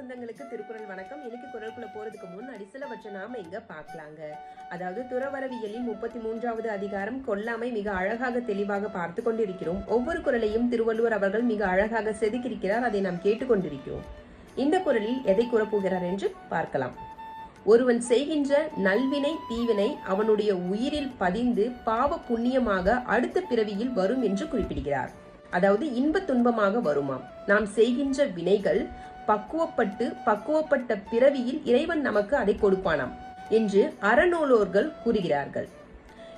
சொந்தங்களுக்கு திருக்குறள் வணக்கம். இன்னைக்கு குரலுக்குள்ள போறதுக்கு முன் அடிசிலவற்றை நாம இங்க பார்க்கலாங்க? அதாவது துறவரவியலின் முப்பத்தி மூன்றாவது அதிகாரம் கொல்லாமை மிக அழகாக தெளிவாக பார்த்து கொண்டிருக்கிறோம். ஒவ்வொரு குரலையும் திருவள்ளுவர் அவர்கள் மிக அழகாக செதுக்கியிருக்கிறார். அதை நாம் கேட்டுக்கொண்டிருக்கிறோம். இந்த குரலில் எதை கூறப்போகிறார் என்று பார்க்கலாம். ஒருவன் செய்கின்ற நல்வினை தீவினை அவனுடைய உயிரில் பதிந்து பாவ புண்ணியமாக அடுத்த பிறவியில் வரும் என்று குறிப்பிடுகிறார். அதாவது இன்ப துன்பமாக வருமாம். நாம் செய்கின்ற வினைகள் பக்குவப்பட்டு பக்குவப்பட்ட பிறவியில் இறைவன் நமக்கு அதை கொடுப்பானாம் என்று அறநூலோர்கள் கூறுகிறார்கள்.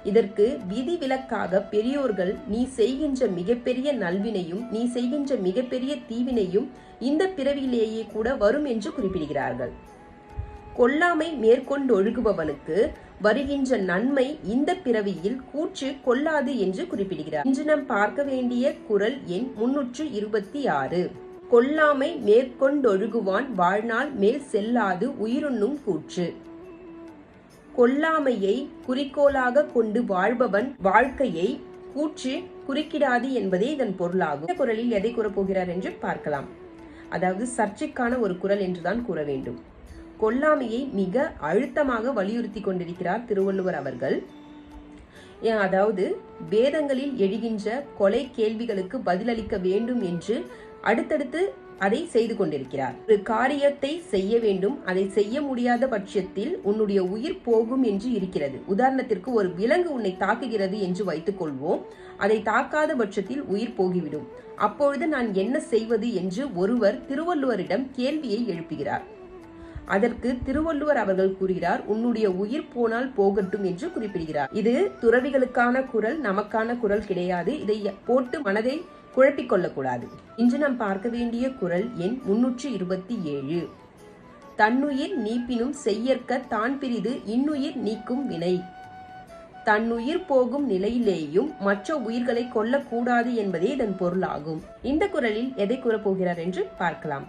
இதற்கு விதிவிலக்காக பெரியோர்கள் நீ செய்கின்ற மிகப்பெரிய நல்வினையும் நீ செய்கின்ற மிகப்பெரிய தீவினையும் இந்த பிறவியிலேயே கூட வரும் என்று குறிப்பிடுகிறார்கள். கொல்லாமை மேற்கொண்டு ஒழுகுபவனுக்கு வருகின்ற நன்மை இந்த பிறவியில் கூற்று கொள்ளாது என்று குறிப்பிடுகிறார். இன்று நாம் பார்க்க வேண்டிய குரல் எண் முன்னூற்று இருபத்தி ஆறு. கொல்லாமை மேற்கொண்டொழுகுவான் வாழ்நாள் மேல் செல்லாது உயிருண்ணும் கூற்று. கொல்லாமையை குறிக்கோளாக கொண்டு வாழ்பவன் வாழ்க்கையை கூற்று குறுக்கிடாது என்பதே இதன் பொருளாகும். இந்த குரலில் எதை கூறப்போகிறார் என்று பார்க்கலாம். அதாவது சர்ச்சைக்கான ஒரு குரல் என்றுதான் கூற வேண்டும். கொல்லாமையை மிக அழுத்தமாக வலியுறுத்தி கொண்டிருக்கிறார் திருவள்ளுவர் அவர்கள். அதாவது வேதங்களில் எழுகின்ற கொலை கேள்விகளுக்கு பதிலளிக்க வேண்டும் என்று அடுத்தடுத்து அதை செய்து கொண்டிருக்கிறார். ஒரு காரியத்தை செய்ய வேண்டும் அதை செய்ய முடியாத பட்சத்தில் உன்னுடைய உயிர் போகும் என்று இருக்கிறது. உதாரணத்திற்கு ஒரு விலங்கு உன்னை தாக்குகிறது என்று வைத்துக் கொள்வோம் அதை தாக்காத பட்சத்தில் உயிர் போகிவிடும். அப்பொழுது நான் என்ன செய்வது என்று ஒருவர் திருவள்ளுவரிடம் கேள்வியை எழுப்புகிறார். அதற்கு திருவள்ளுவர் அவர்கள் கூறுகிறார் உன்னுடைய உயிர் போனால் போகட்டும் என்று குறிப்பிடுகிறார். இது துறவிகளுக்கான குரல் நமக்கான குரல் கிடையாது. இதை போட்டு மனதை குழப்பிக் கொள்ளக்கூடாது இன்று நாம் பார்க்க வேண்டிய குரல் எண் முன்னூற்றி இருபத்தி ஏழு. தன்னுயிர் நீப்பினும் செய்யற்க தான் பிரிது இன்னுயிர் நீக்கும் வினை. தன்னுயிர் போகும் நிலையிலேயும் மற்ற உயிர்களை கொல்லக்கூடாது என்பதே இதன் பொருளாகும். இந்த குரலில் எதை கூறப்போகிறார் என்று பார்க்கலாம்.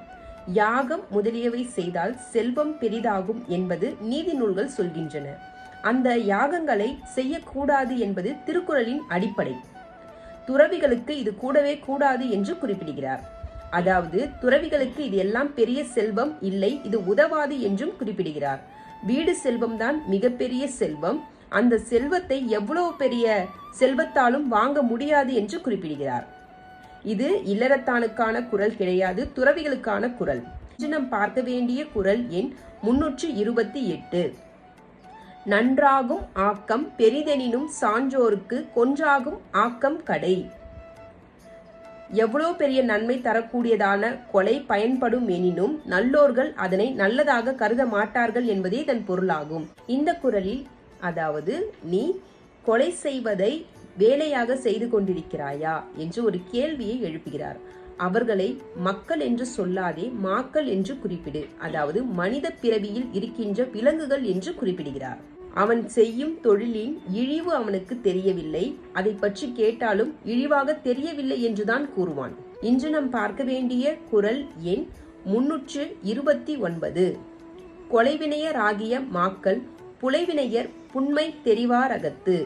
யாகம் முதலியவை செய்தால் செல்வம் பெரிதாகும் என்பது நீதி நூல்கள் சொல்கின்றன. அந்த யாகங்களை செய்யக்கூடாது என்பது திருக்குறளின் அடிப்படை. துறவிகளுக்கு இது கூடவே கூடாது என்று குறிப்பிடுகிறார். அதாவது துறவிகளுக்கு இது எல்லாம் பெரிய செல்வம் இல்லை இது உதவாது என்றும் குறிப்பிடுகிறார். வீடு செல்வம்தான் மிகப்பெரிய செல்வம். அந்த செல்வத்தை எவ்வளவு பெரிய செல்வத்தாலும் வாங்க முடியாது என்று குறிப்பிடுகிறார். இது இல்லறத்தானுக்கான குரல் கிடையாது துறவிகளுக்கான குரல். இன்று நாம் பார்க்க வேண்டிய குரல் எண் முன்னூற்று இருபத்தி எட்டு. நன்றாகும் ஆக்கம் பெரிதெனினும் சான்றோருக்கு கொன்றாகும் ஆக்கம் கடை. எவ்வளோ பெரிய நன்மை தரக்கூடியதான கொலை பயன்படும் எனினும் நல்லோர்கள் அதனை நல்லதாக கருத மாட்டார்கள் என்பதே இதன் பொருளாகும். இந்த குரலில் அதாவது நீ கொலை செய்வதை வேலையாக செய்து கொண்டிருக்கிறாயா? என்று ஒரு கேள்வியை எழுப்புகிறார். அவர்களை மக்கள் என்று சொல்லாதே மாக்கள் என்று குறிப்பிடு. அதாவது மனித பிறவியில் இருக்கின்ற விலங்குகள் என்று குறிப்பிடுகிறார். அவன் செய்யும் தொழிலின் இழிவு அவனுக்கு தெரியவில்லை. அதை பற்றி கேட்டாலும் இழிவாக தெரியவில்லை என்றுதான் கூறுவான். இன்று நாம் பார்க்க வேண்டிய குரல் எண் முன்னூற்று இருபத்தி ஒன்பது. கொலைவினையர் ஆகிய மாக்கள் புலைவினையர் புண்மை தெரிவாரகத்து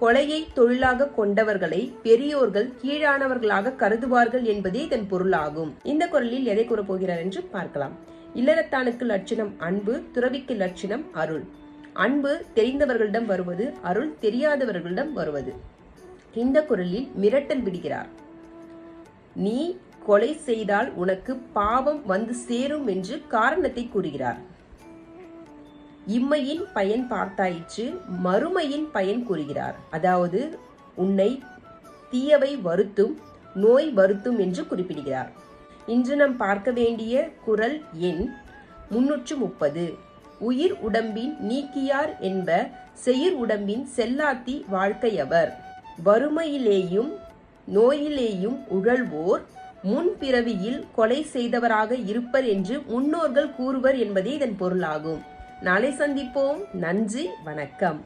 கொலையை தொழிலாக கொண்டவர்களை பெரியோர்கள் கீழானவர்களாக கருதுவார்கள் என்பதே இதன் பொருளாகும். இந்த குரலில் எதை கூறப்போகிறார் என்று பார்க்கலாம். இல்லறத்தானுக்கு லட்சணம் அன்பு துறவிக்கு லட்சணம் அருள். அன்பு தெரிந்தவர்களிடம் வருவது அருள் தெரியாதவர்களிடம் வருவது. இந்த குரலில் மிரட்டல் விடுகிறார். நீ கொலை செய்தால் உனக்கு பாவம் வந்து சேரும் என்று காரணத்தை கூறுகிறார். இம்மையின் பயன் பார்த்தாயிற்று மறுமையின் பயன் கூறுகிறார். அதாவது உன்னை தீயவை வருத்தும் நோய் வருத்தும் என்று குறிப்பிடுகிறார். இன்று நாம் பார்க்க வேண்டிய குரல் எண் முன்னூற்று முப்பது. உயிர் உடம்பின் நீக்கியார் என்ப செயிர் உடம்பின் செல்லாத்தி வாழ்க்கையவர். வறுமையிலேயும் நோயிலேயும் உழல்வோர் முன்பிறவியில் கொலை செய்தவராக இருப்பர் என்று முன்னோர்கள் கூறுவர் என்பதே இதன் பொருளாகும். நாளை சந்திப்போம். நன்றி வணக்கம்.